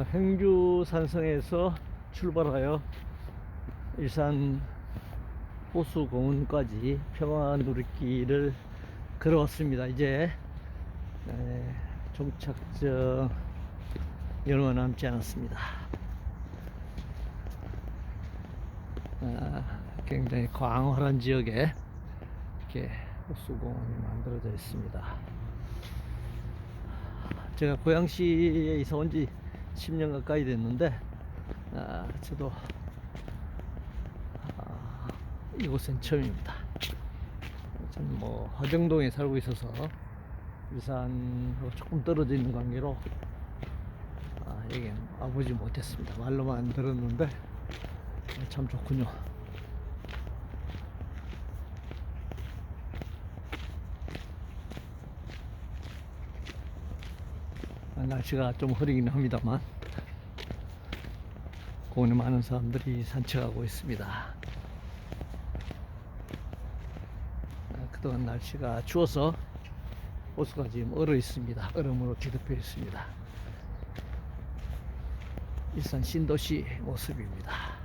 어, 행주 산성에서 출발하여 일산 호수공원까지 평화 누리길을 걸어왔습니다. 이제 에, 종착점 얼마 남지 않았습니다. 아, 굉장히 광활한 지역에 이렇게 호수공원이 만들어져 있습니다. 제가 고양시에 이사 온지 10년 가까이 됐는데, 아, 저도 아, 이곳은 처음입니다. 저는 뭐 화정동에 살고 있어서 일산하고 조금 떨어져 있는 관계로 아, 여기 와보지 못했습니다. 말로만 들었는데 참 좋군요. 날씨가 좀 흐리긴 합니다만 공원에 많은 사람들이 산책하고 있습니다. 아, 그동안 날씨가 추워서 호수가 지금 얼어 있습니다. 얼음으로 뒤덮여 있습니다. 일산 신도시 모습입니다.